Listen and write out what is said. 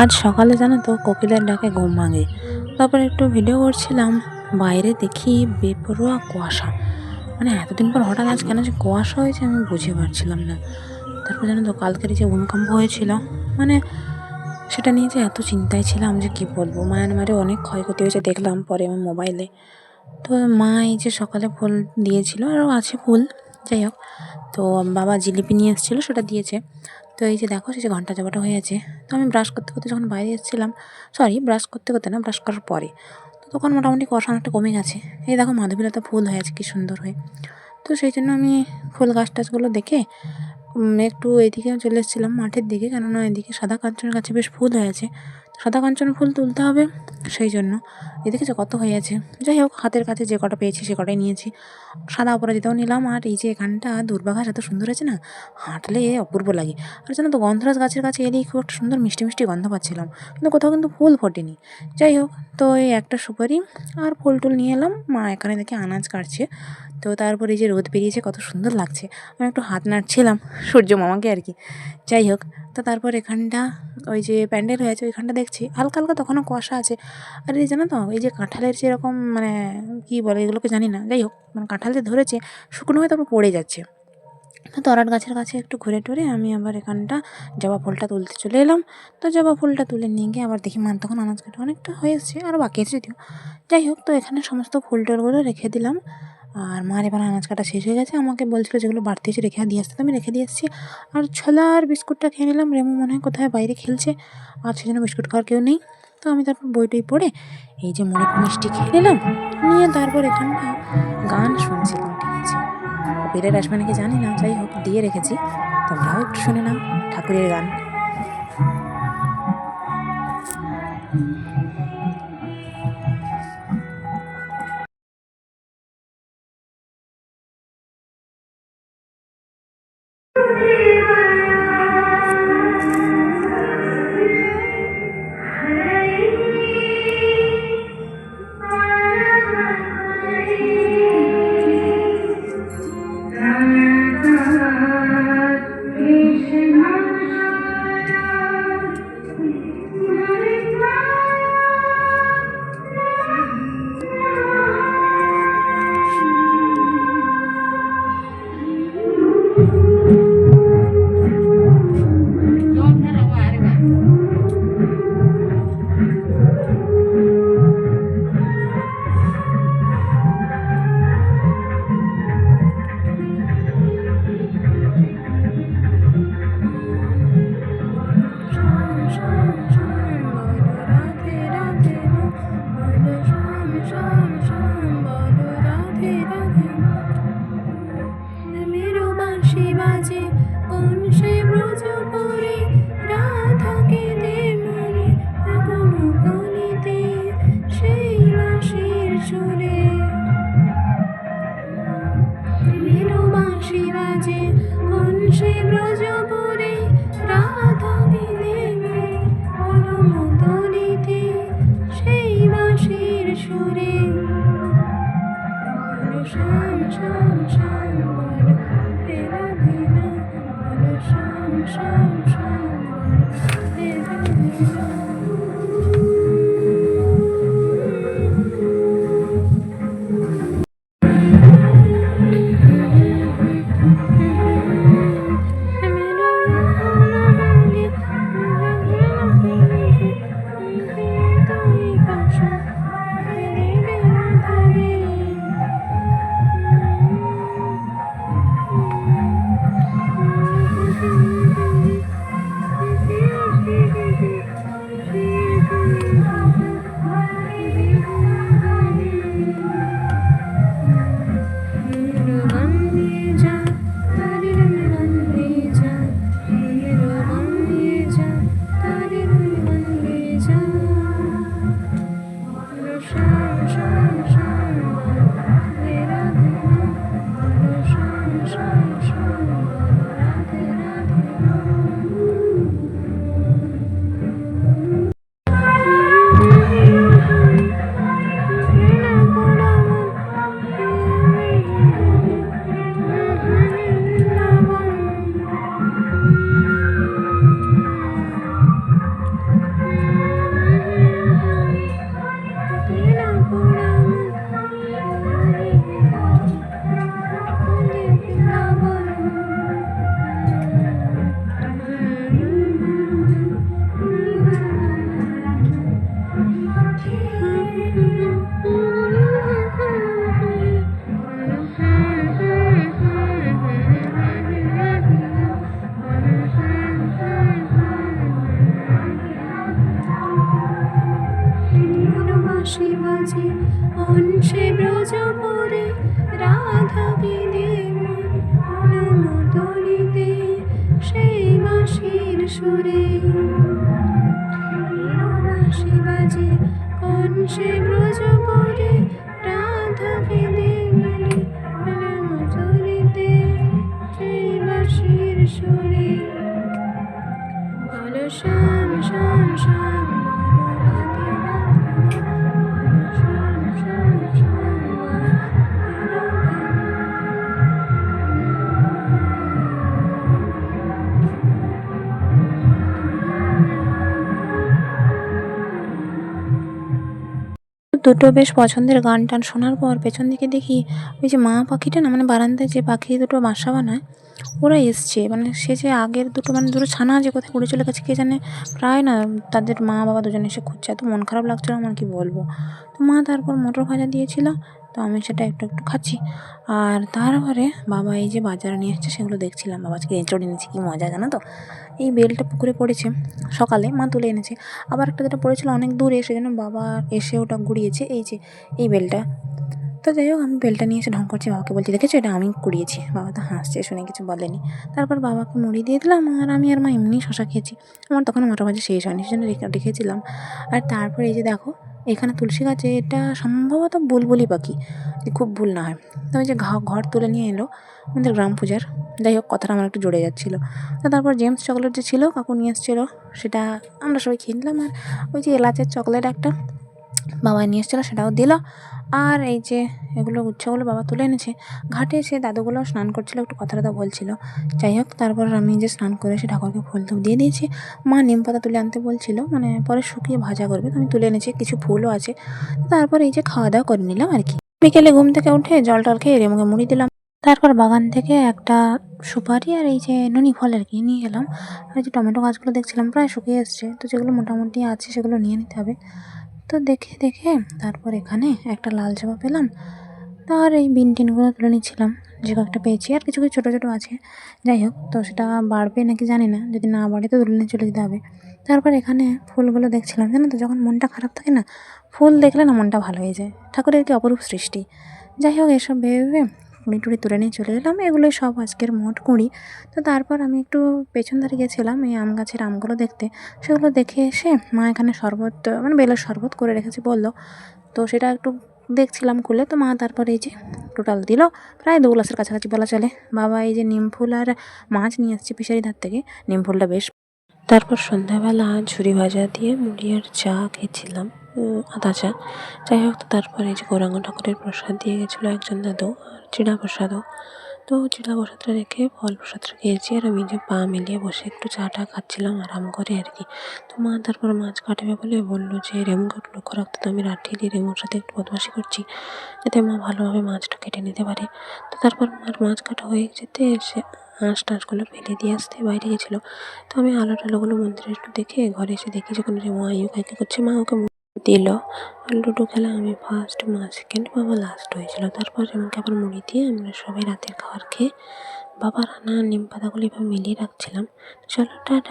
আজ সকালে জানো তো কোকিলের ডাকে ঘুম ভাঙে। তারপরে একটু ভিডিও করছিলাম, বাইরে দেখি বেপরোয়া কুয়াশা। মানে এতদিন পর হঠাৎ আজ কেন যে কুয়াশা হয়েছে আমি বুঝে পারছিলাম না। তারপর জানো তো কালকের যে ভূমিকম্প হয়েছিল মানে সেটা নিয়ে যে এত চিন্তায় ছিলাম যে কী বলব? মায়ানমারে অনেক ক্ষয়ক্ষতি হয়েছে দেখলাম পরে আমার মোবাইলে তো মা এই যে সকালে ফুল দিয়েছিল আরও আছে ফুল, যাই হোক। তো বাবা জিলিপি নিয়ে এসেছিল, সেটা দিয়েছে। তো এই যে দেখো সে যে ঘণ্টা জবাটা হয়ে আছে তো আমি ব্রাশ করতে করতে যখন বাইরে এসেছিলাম সরি ব্রাশ করতে করতে না ব্রাশ করার পরে, তো তখন মোটামুটি কষা অনেকটা কমে গেছে। এই দেখো, মাধবীলতা ফুল হয়ে আছে, কী সুন্দর হয়ে। তো সেই জন্য আমি ফুল গাছ টাছগুলো দেখে একটু এদিকে চলে এসেছিলাম মাঠের দিকে, কেননা এদিকে সাদা কাঞ্চনের গাছে বেশ ফুল হয়েছে সাদা কাঞ্চন ফুল তুলতে হবে সেই জন্য। এদিকে যে কত হয়ে আছে যাই হোক, হাতের কাছে যে কটা পেয়েছি সে কটাই নিয়েছি। সাদা অপরাজিতাও নিলাম আর এই যে এখানটা দুর্বাঘাস এত সুন্দর আছে না, হাঁটলে অপূর্ব লাগে। আর জানো তো, গন্ধরাজ গাছের কাছে এলেই খুব একটা সুন্দর মিষ্টি মিষ্টি গন্ধ পাচ্ছিলাম। কিন্তু কোথাও কিন্তু ফুল ফোটেনি। যাই হোক, তো এই একটা সুপারি আর ফুল টুল নিয়ে এলাম। মা এখানে দেখে আনাজ কাটছে। তো তারপরে এই যে রোদ বেরিয়েছে কত সুন্দর লাগছে। আমি একটু হাত নাড়ছিলাম, সূর্য মামাকে আর কি। যাই হোক, তো তারপর এখানটা ওই যে প্যান্ডেল হয়েছে ওইখানটা দেখছি। হালকা হালকা তখনও কুয়াশা আছে। আর এই জানো তো, এই যে কাঁঠালের যেরকম মানে কী বলে এগুলোকে জানি না। যাই হোক মানে কাঁঠাল যে ধরেছে, শুকনো হয়ে তারপর পড়ে যাচ্ছে। তো তরাট গাছের কাছে একটু ঘুরে টুরে আমি আবার এখানটা জবা ফুলটা তুলতে চলে এলাম। তো জবা ফুলটা তুলে নিয়ে গিয়ে আবার দেখি মান তখন আনাজ কাটা অনেকটা হয়ে এসছে আরও বাকি আছে যদিও। যাই হোক, তো এখানে সমস্ত ফুল টুলগুলো রেখে দিলাম। আর মার এবার আনাজ কাটা শেষ হয়ে গেছে। আমাকে বলছিল যেগুলো বাড়তি এসে রেখে দিয়ে আসতে। আমি রেখে দিয়ে এসেছি আর ছোলা আর বিস্কুটটা খেয়ে নিলাম। রেমু মনে হয় কোথায় বাইরে খেলছে। আর সেজন্য বিস্কুট খাওয়ার কেউ নেই। তো আমি তারপর বইটই পড়ে এই যে মুড়ি মিষ্টি খেয়ে নিলাম। নিয়ে তারপর এখানটা গান শুনছিলাম ঠিক আছে কপিরের আসবে নাকি জানি না। যাই হোক, দিয়ে রেখেছি। তোমরাও একটু শুনে নাও ঠাকুরের গান। Shiva. বাজে অংশে ব্রজপুরে রাধা বিদে সেই বাঁশির সুরে। বাঁশি বাজে কংসে দুটো বেশ পছন্দের গান টান শোনার পর পেছন দিকে দেখি ওই যে মা পাখিটা না মানে বারান্দায় যে পাখি দুটো বাসা বানায়, ওরা এসছে। মানে সে যে আগের দুটো মানে দুটো ছানা যে কোথায় উড়ে চলে গেছে কে জানে, প্রায় না তাদের মা বাবা দুজনে এসে খুঁজছে। এত মন খারাপ লাগছিল, আমার কি বলব? তো মা তারপর মোটর ভাজা দিয়েছিল তো আমি সেটা একটু একটু খাচ্ছি। আর তারপরে বাবা এই যে বাজারে নিয়ে এসছে, সেগুলো দেখছিলাম। বাবা আজকে এঁচড় এনেছে, কি মজা জানো তো? এই বেলটা পুকুরে পড়েছে, সকালে মা তুলে এনেছে। আবার একটা যেটা পড়েছিল অনেক দূরে, সেজন্য বাবা এসে ওটা গুড়িয়েছে, এই যে, এই বেলটা। তো যাই হোক, আমি বেলটা নিয়ে এসে ঢং করছি, বাবাকে বলছি, দেখেছ এটা? আমি কুড়িয়েছি বাবা তো হাসছে, শুনে কিছু বলেনি। তারপর বাবাকে মুড়ি দিয়ে দিলাম, আর আমি আর মা এমনি শশা খেয়েছি। আমার তখন ভাজা শেষ হয়নি, সেজন্য রেখে, রেখেছিলাম। আর তারপর এই যে দেখো এখানে তুলসী গাছে এটা সম্ভবত বুলবুলি পাখি খুব ভুল না হয়। তো ওই যে ঘর তুলে নিয়ে এলো আমাদের গ্রাম পূজার। যাই হোক, কথাটা আমার একটু জড়ে যাচ্ছিল। তো তারপর জেমস চকলেট যে ছিল, কাকু নিয়ে এসেছিল, সেটা আমরা সবাই খেয়ে নিলাম। আর ওই যে এলাচের চকলেট একটা বাবা নিয়ে এসেছিল, সেটাও দিল। আর এই যে এগুলো গুচ্ছগুলো বাবা তুলে এনেছে, ঘাটে এসে দাদুগুলো স্নান করছিল, একটু কথা টথা বলছিল। যাই হোক, তারপর আমি যে স্নান করে এসে ঠাকুরকে ফুল টুল দিয়ে দিয়েছি, মা নিম পাতা তুলে আনতে বলছিল মানে পরে শুকিয়ে ভাজা করবে, তো আমি তুলে এনেছি, কিছু ফুলও আছে। তারপর এই যে খাওয়া দাওয়া করে নিলাম আর কি। বিকেলে ঘুম থেকে উঠে জল টল খেয়ে রেমুকে মুড়ি দিলাম। তারপর বাগান থেকে একটা সুপারি আর এই যে নুনি ফল আর কি নিয়ে এলাম। আর যে টমেটো গাছগুলো দেখছিলাম, প্রায় শুকিয়ে এসছে, তো যেগুলো মোটামুটি আছে সেগুলো নিয়ে নিতে হবে। তো দেখে দেখে তারপর এখানে একটা লাল চাপা পেলাম। আর এই বিন টিনগুলো তুলে নিচ্ছিলাম। যে কয়েকটা পেয়েছি, আর কিছু কিছু ছোটো ছোটো আছে। যাই হোক, তো সেটা বাড়বে নাকি জানি না। যদি না বাড়ে তো তুলে নিয়ে চলে যেতে হবে। তারপর এখানে ফুলগুলো দেখছিলাম, জানো তো? যখন মনটা খারাপ থাকে না, ফুল দেখলে না মনটা ভালো হয়ে যায়। ঠাকুরের কি অপরূপ সৃষ্টি। যাই হোক, এসব ভেবে ভেবে কুড়ি টুড়ি তুলে নিয়ে চলে এলাম। এগুলোই সব আজকের মোট কুড়ি। তো তারপর আমি একটু পেছন ধারে গেছিলাম এই আম গাছের আমগুলো দেখতে। সেগুলো দেখে এসে মা এখানে শরবত মানে বেলের শরবত করে রেখেছে বলল। তো সেটা একটু দেখছিলাম খুলে তো মা তারপরে এই যে টোটাল দিল। প্রায় দু গ্লাসের কাছাকাছি বলা চলে। বাবা এই যে নিম ফুল আর মাছ নিয়ে এসেছে ফিশারি ধার থেকে। নিম ফুলটা বেশ তারপর সন্ধ্যাবেলা ঝুরি ভাজা দিয়ে মুড়ি আর চা খেয়েছিলাম আদা চা। যাই হোক তারপরে এই যে গৌরাঙ্গ ঠাকুরের প্রসাদ দিয়ে গেছিল একজন দাদু। আর চিড়া প্রসাদও তো চিড়া প্রসাদটা রেখে ফল প্রসাদটা খেয়েছি আর আমি যে পা মিলিয়ে বসে একটু চাটা খাচ্ছিলাম আরাম করে আর কি। তো মা তারপর মাছ কাটবে বলে বলল যে, রেমুকে একটু লক্ষ্য রাখতে তো আমি রাঠিয়ে দিয়ে রেমুর সাথে একটু বদমাশি করছি, যাতে মা ভালোভাবে মাছটা কেটে নিতে পারে। তো তারপর মার মাছ কাটা হয়ে যেতে সে হাঁস টাঁসগুলো ফেলে দিয়ে আসতে বাইরে গেছিল। তো আমি আলো টালোগুলো মন্দিরে একটু দেখে ঘরে এসে দেখি যখন রেমু আইও কাকে করছে, মা ওকে দিল। লুডো খেলা আমি ফার্স্ট মা সেকেন্ড বাবা লাস্ট হয়েছিল? তারপর আমাকে আবার মুড়ি দিয়ে আমরা সবাই রাতের খাবার খেয়ে বাবার আনা নিম পাতাগুলি এভাবে মিলিয়ে রাখছিলাম। চলো, টাটা।